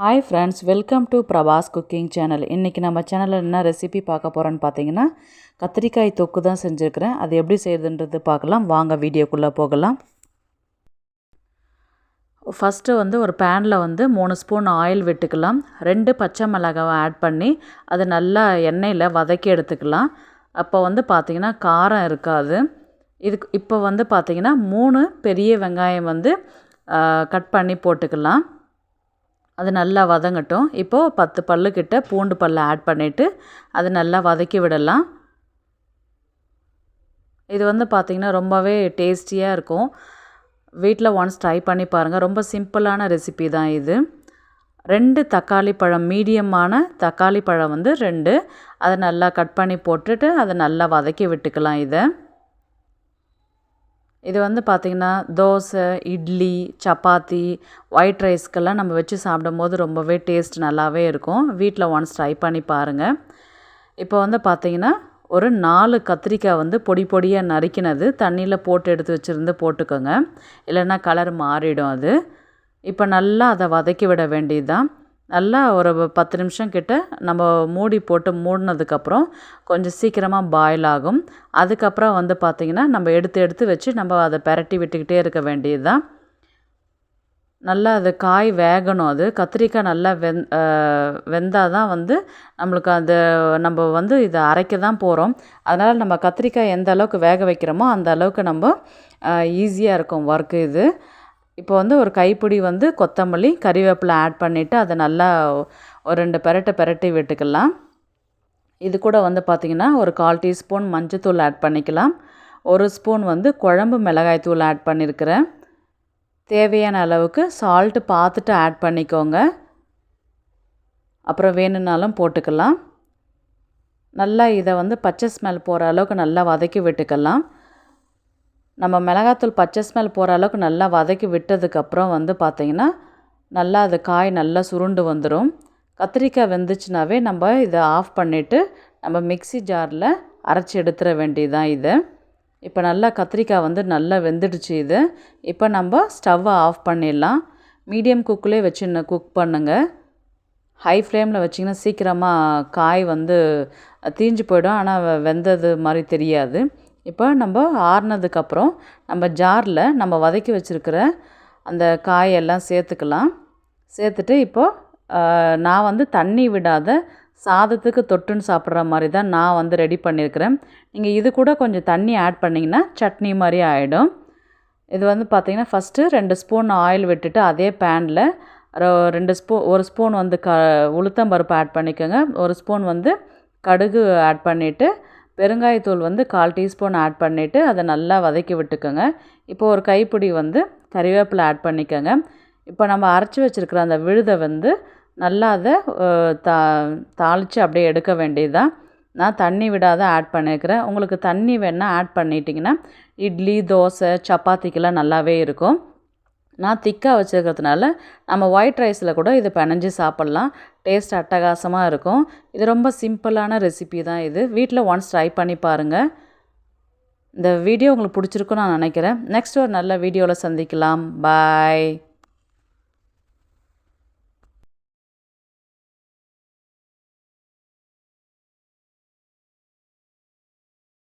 Hi friends welcome to Prabhas cooking channel இன்றைக்கி நம்ம சேனலில் என்ன ரெசிபி பார்க்க போகிறோன்னு பார்த்தீங்கன்னா கத்திரிக்காய் தொக்கு தான் செஞ்சுருக்கிறேன். அது எப்படி செய்யுதுன்றது பார்க்கலாம். வாங்க வீடியோக்குள்ளே போகலாம். ஃபஸ்ட்டு வந்து ஒரு பேனில் வந்து மூணு ஸ்பூன் ஆயில் விட்டுக்கலாம். ரெண்டு பச்சை மிளகாவை ஆட் பண்ணி அது நல்லா எண்ணெயில் வதக்கி எடுத்துக்கலாம். அப்போ வந்து பார்த்திங்கன்னா காரம் இருக்காது. இதுக்கு இப்போ வந்து பார்த்திங்கன்னா மூணு பெரிய வெங்காயம் வந்து கட் பண்ணி போட்டுக்கலாம். அது நல்லா வதங்கட்டும். இப்போது பத்து பல்லுக்கிட்ட பூண்டு பல்லை ஆட் பண்ணிவிட்டு அது நல்லா வதக்கி விடலாம். இது வந்து பார்த்திங்கன்னா ரொம்பவே டேஸ்டியாக இருக்கும். வீட்டில் ஒன்ஸ் ட்ரை பண்ணி பாருங்கள் ரொம்ப சிம்பிளான ரெசிபி தான் இது. ரெண்டு தக்காளி பழம் மீடியமான தக்காளி பழம் வந்து ரெண்டு. அதை நல்லா கட் பண்ணி போட்டுட்டு அதை நல்லா வதக்கி விட்டுக்கலாம் இதை. இது வந்து பார்த்திங்கன்னா தோசை இட்லி சப்பாத்தி ஒயிட் ரைஸ்க்கெல்லாம் நம்ம வச்சு சாப்பிடும்போது ரொம்பவே டேஸ்ட் நல்லாவே இருக்கும். வீட்டில் ஒன்ஸ் ட்ரை பண்ணி பாருங்கள் இப்போ வந்து பார்த்திங்கன்னா ஒரு நாலு கத்திரிக்காய் வந்து பொடி பொடியாக நறுக்கினது தண்ணியில் போட்டு எடுத்து வச்சுருந்து போட்டுக்கோங்க. இல்லைன்னா கலர் மாறிடும் அது. இப்போ நல்லா அதை வதக்கி விட வேண்டியது தான் நல்லா ஒரு பத்து நிமிஷம் கிட்ட நம்ம மூடி போட்டு மூடினதுக்கப்புறம் கொஞ்சம் சீக்கிரமாக பாயில் ஆகும். அதுக்கப்புறம் வந்து பார்த்திங்கன்னா நம்ம எடுத்து எடுத்து வச்சு நம்ம அதை பெரட்டி விட்டுக்கிட்டே இருக்க வேண்டியது தான் நல்லா அது காய் வேகணும் அது. கத்திரிக்காய் நல்லா வெந் வெந்தால் தான் வந்து நம்மளுக்கு அந்த நம்ம வந்து இதை அரைக்க தான் போகிறோம் அதனால் நம்ம கத்திரிக்காய் எந்த அளவுக்கு வேக வைக்கிறோமோ அந்த அளவுக்கு நம்ம ஈஸியாக இருக்கும் ஒர்க்கு இது. இப்போ வந்து ஒரு கைப்பிடி வந்து கொத்தமல்லி கறிவேப்பிலை ஆட் பண்ணிவிட்டு அதை நல்லா ஒரு ரெண்டு பெரட்டை பெரட்டி விட்டுக்கலாம். இது கூட வந்து பார்த்திங்கன்னா ஒரு கால் டீஸ்பூன் மஞ்சத்தூள் ஆட் பண்ணிக்கலாம். ஒரு ஸ்பூன் வந்து குழம்பு மிளகாய் தூள் ஆட் பண்ணியிருக்கிறேன் தேவையான அளவுக்கு சால்ட்டு பார்த்துட்டு ஆட் பண்ணிக்கோங்க. அப்புறம் வேணும்னாலும் போட்டுக்கலாம். நல்லா இதை வந்து பச்சை ஸ்மெல் போகிற அளவுக்கு நல்லா வதக்கி விட்டுக்கலாம். நம்ம மிளகாத்தூள் பச்சை ஸ்மெல் போகிற அளவுக்கு நல்லா வதக்கி விட்டதுக்கப்புறம் வந்து பார்த்திங்கன்னா நல்லா அது காய் நல்லா சுருண்டு வந்துடும் கத்திரிக்காய் வெந்துச்சுனாவே நம்ம இதை ஆஃப் பண்ணிவிட்டு நம்ம மிக்சி ஜாரில் அரைச்சி எடுத்துட வேண்டியதுதான் இதை. இப்போ நல்லா கத்திரிக்காய் வந்து நல்லா வெந்துடுச்சு இது. இப்போ நம்ம ஸ்டவ்வை ஆஃப் பண்ணிடலாம். மீடியம் குக்கிலே வச்சு குக் பண்ணுங்கள் ஹை ஃப்ளேமில் வச்சிங்கன்னா சீக்கிரமாக காய் வந்து தீஞ்சு போயிடும். ஆனால் வெந்தது மாதிரி தெரியாது. இப்போ நம்ம ஆறுனதுக்கப்புறம் நம்ம ஜாரில் நம்ம வதக்கி வச்சுருக்கிற அந்த காயெல்லாம் சேர்த்துக்கலாம். சேர்த்துட்டு இப்போது நான் வந்து தண்ணி விடாத சாதத்துக்கு தொட்டுன்னு சாப்பிட்ற மாதிரி தான் நான் வந்து ரெடி பண்ணியிருக்கிறேன். நீங்கள் இது கூட கொஞ்சம் தண்ணி ஆட் பண்ணிங்கன்னா சட்னி மாதிரி ஆகிடும் இது வந்து பார்த்திங்கன்னா ஃபஸ்ட்டு ரெண்டு ஸ்பூன் ஆயில் விட்டுட்டு அதே பேனில் ரெண்டு ஸ்பூன் ஒரு ஸ்பூன் வந்து க உளுத்தம்பருப்பு ஆட் பண்ணிக்கோங்க. ஒரு ஸ்பூன் வந்து கடுகு ஆட் பண்ணிவிட்டு பெருங்காயத்தூள் வந்து கால் டீஸ்பூன் ஆட் பண்ணிவிட்டு அதை நல்லா வதக்கி விட்டுக்கோங்க. இப்போ ஒரு கைப்பிடி வந்து கறிவேப்பிலை ஆட் பண்ணிக்கோங்க. இப்போ நம்ம அரைச்சி வச்சுருக்கிற அந்த விழுதை வந்து நல்லா அதை தா தாளித்து அப்படியே எடுக்க வேண்டியதுதான் நான் தண்ணி விடாத ஆட் பண்ணியிருக்கிறேன் உங்களுக்கு தண்ணி வேணால் ஆட் பண்ணிட்டீங்கன்னா இட்லி தோசை சப்பாத்திக்கெல்லாம் நல்லாவே இருக்கும். நான் திக்காக வச்சுருக்கிறதுனால நம்ம ஒயிட் ரைஸில் கூட இதை பிணைஞ்சு சாப்பிட்லாம். டேஸ்ட் அட்டகாசமாக இருக்கும். இது ரொம்ப சிம்பிளான ரெசிபி தான் இது. வீட்டில் ஒன்ஸ் ட்ரை பண்ணி பாருங்கள் இந்த வீடியோ உங்களுக்கு பிடிச்சிருக்குன்னு நான் நினைக்கிறேன். நெக்ஸ்ட் ஒரு நல்ல வீடியோவில் சந்திக்கலாம். பாய்